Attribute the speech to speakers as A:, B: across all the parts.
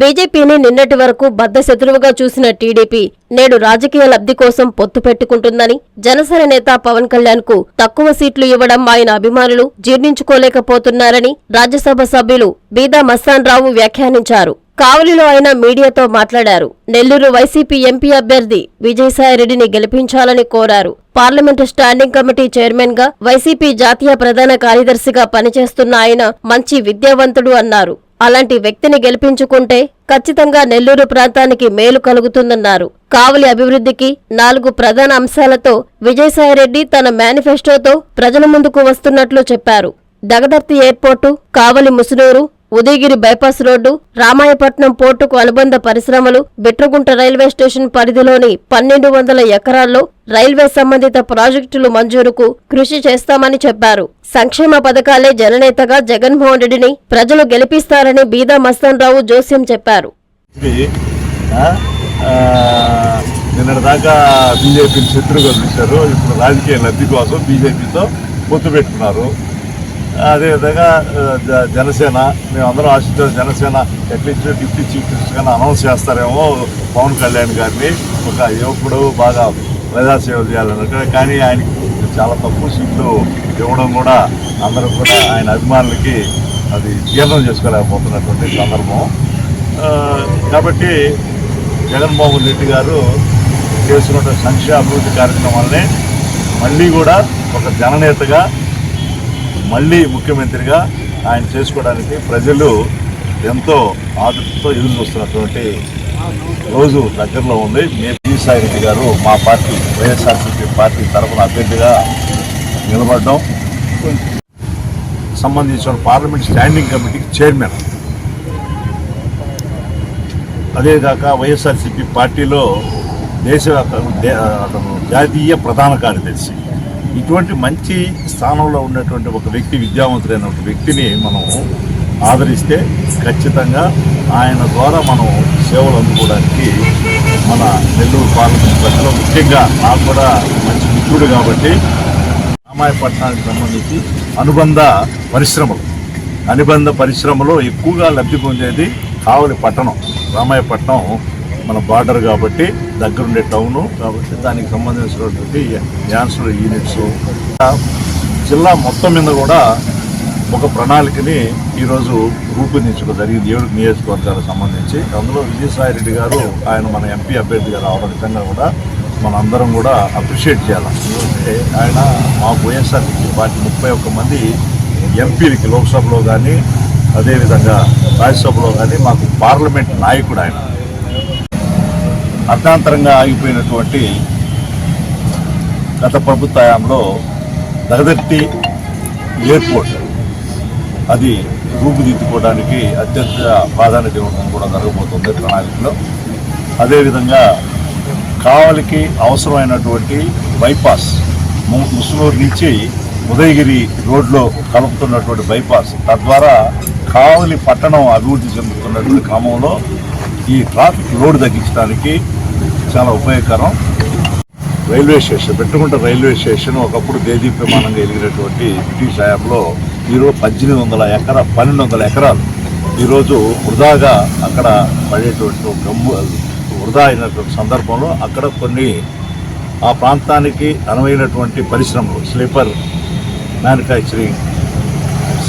A: బీజేపీని నిన్నటి వరకు బద్దశత్రువుగా చూసిన టీడీపీ నేడు రాజకీయ లబ్ధి కోసం పొత్తు పెట్టుకుంటుందని జనసేన నేత పవన్ కళ్యాణ్కు తక్కువ సీట్లు ఇవ్వడం ఆయన అభిమానులు జీర్ణించుకోలేకపోతున్నారని రాజ్యసభ సభ్యులు బీదా మస్తాన్ రావు వ్యాఖ్యానించారు. కావలిలో ఆయన మీడియాతో మాట్లాడారు. నెల్లూరు వైసీపీ ఎంపీ అభ్యర్థి విజయసాయిరెడ్డిని గెలిపించాలని కోరారు. పార్లమెంటు స్టాండింగ్ కమిటీ చైర్మన్గా వైసీపీ జాతీయ ప్రధాన కార్యదర్శిగా పనిచేస్తున్న ఆయన మంచి విద్యావంతుడు అన్నారు. అలాంటి వ్యక్తిని గెలిపించుకుంటే ఖచ్చితంగా నెల్లూరు ప్రాంతానికి మేలు కలుగుతుందన్నారు. కావలి అభివృద్ధికి నాలుగు ప్రధాన అంశాలతో విజయసాయిరెడ్డి తన మేనిఫెస్టోతో ప్రజల ముందుకు వస్తున్నట్లు చెప్పారు. Dagadarthi airport Kavali Musunuru Udayagiri bypass road Ramayapatnam పోర్టుకు అనుబంధ పరిశ్రమలు బిట్రగుంట రైల్వే స్టేషన్ పరిధిలోని పన్నెండు వందల ఎకరాల్లో రైల్వే సంబంధిత ప్రాజెక్టులు మంజూరుకు కృషి చేస్తామని చెప్పారు. సంక్షేమ పథకాలే జననేతగా జగన్మోహన్ రెడ్డిని ప్రజలు గెలిపిస్తారని బీదా మస్తాన్ రావు జోస్యం చెప్పారు.
B: బీజేపీని చూశారు. ఇప్పుడు రాజకీయ లబ్ధి కోసం బీజేపీతో పొత్తు పెట్టుకున్నారు. అదేవిధంగా జ- జనసేన మేమందరం ఆశించిన Janasena at least deputy chief మినిస్టర్గా అనౌన్స్ చేస్తారేమో పవన్ కళ్యాణ్ గారిని. ఒక యువకుడు బాగా ప్రజాసేవ చేయాలన్నట్టు కానీ ఆయనకి చాలా తక్కువ సీట్లు ఇవ్వడం కూడా అందరూ కూడా ఆయన అభిమానులకి అది జీర్ణం చేసుకోలేకపోతున్నటువంటి సందర్భం. కాబట్టి జగన్మోహన్ రెడ్డి గారు చేసినటువంటి సంక్షేమ అభివృద్ధి కార్యక్రమాలనే మళ్ళీ కూడా ఒక జననేతగా మళ్ళీ ముఖ్యమంత్రిగా ఆయన చేసుకోవడానికి ప్రజలు ఎంతో ఆదృతతో ఎదురు చూస్తున్నటువంటి రోజు దగ్గరలో ఉంది. మే సాయి రెడ్డి గారు మా పార్టీ వైఎస్ఆర్సీపీ పార్టీ తరఫున అభ్యర్థిగా నిలబడడం. సంబంధించిన పార్లమెంట్ స్టాండింగ్ కమిటీకి చైర్మన్. అదేకాక వైఎస్ఆర్సీపీ పార్టీలో దేశవ్యాప్త అతను జాతీయ ప్రధాన కార్యదర్శి. ఇటువంటి మంచి స్థానంలో ఉన్నటువంటి ఒక వ్యక్తి విద్యావంతుడైన ఒక వ్యక్తిని మనం ఆదరిస్తే ఖచ్చితంగా ఆయన ద్వారా మనం సేవలు అందుకోవడానికి మన నెల్లూరు పార్లమెంట్ ప్రజలు ముఖ్యంగా నాకు కూడా మంచి మిత్రుడు కాబట్టి రామాయపట్నానికి సంబంధించి అనుబంధ పరిశ్రమలు అనుబంధ పరిశ్రమలో ఎక్కువగా లబ్ధి పొందేది కావలి పట్టణం రామాయపట్నం మన బార్డర్ కాబట్టి దగ్గరుండే టౌను కాబట్టి దానికి సంబంధించినటువంటి యాన్సర్ యూనిట్స్. జిల్లా మొత్తం మీద కూడా ఒక ప్రణాళికని ఈరోజు రూపొందించడం జరిగింది. ఏడు నియోజకవర్గాలకు సంబంధించి. అందులో విజయసాయిరెడ్డి గారు ఆయన మన ఎంపీ అభ్యర్థిగా రావడం నిజంగా కూడా మన అందరం కూడా అప్రిషియేట్ చేయాలి. ఎందుకంటే ఆయన మా వైఎస్ఆర్సీపీ పార్టీ ముప్పై ఒక్క మంది ఎంపీలకి లోక్సభలో కానీ అదేవిధంగా రాజ్యసభలో కానీ మాకు పార్లమెంట్ నాయకుడు ఆయన. అర్థాంతరంగా ఆగిపోయినటువంటి గత ప్రభుత్వ హయాంలో దగదర్తి ఎయిర్పోర్ట్ అది రూపుదిద్దుకోవడానికి అత్యంత ప్రాధాన్యత ఇవ్వడం కూడా జరగబోతుంది ప్రణాళికలో. అదేవిధంగా కావలికి అవసరమైనటువంటి బైపాస్ ము- నుంచి ఉదయగిరి రోడ్లో కలుపుతున్నటువంటి బైపాస్ తద్వారా కావలి పట్టణం అభివృద్ధి చెందుతున్నటువంటి క్రమంలో ఈ ట్రాఫిక్ లోడ్ తగ్గించడానికి చాలా ఉపయోగకరం. రైల్వే స్టేషన్ పెట్టుకుంట రైల్వే స్టేషన్ ఒకప్పుడు దేదీప్యమానంగా ఎదిగినటువంటి బ్రిటిష్ హయాంలో ఈరోజు పద్దెనిమిది వందల ఎకరా పన్నెండు వందల ఎకరాలు. ఈరోజు వృధాగా అక్కడ పడేటువంటి గమ్ము వృధా అయినటువంటి సందర్భంలో అక్కడ కొన్ని ఆ ప్రాంతానికి అనువైనటువంటి పరిశ్రమలు స్లీపర్ మ్యానుఫ్యాక్చరింగ్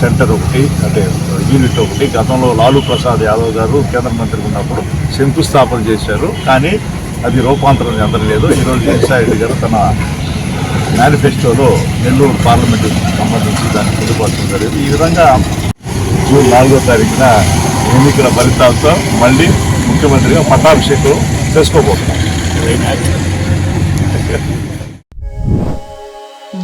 B: సెంటర్ ఒకటి అంటే యూనిట్ ఒకటి. గతంలో లాలూ ప్రసాద్ యాదవ్ గారు కేంద్ర మంత్రి ఉన్నప్పుడు శంకుస్థాపన చేశారు. కానీ అది రూపాంతరం చెందలేదు. ఈరోజు జగన్సాయి గారు తన మేనిఫెస్టోలో నెల్లూరు పార్లమెంటు సంబంధించి దాన్ని పొందుపరచడం జరిగింది. ఈ విధంగా జూన్ నాలుగో తారీఖున ఎన్నికల ఫలితాలతో మళ్ళీ ముఖ్యమంత్రిగా పట్టాభిషేకం చేసుకోబోతున్నాం.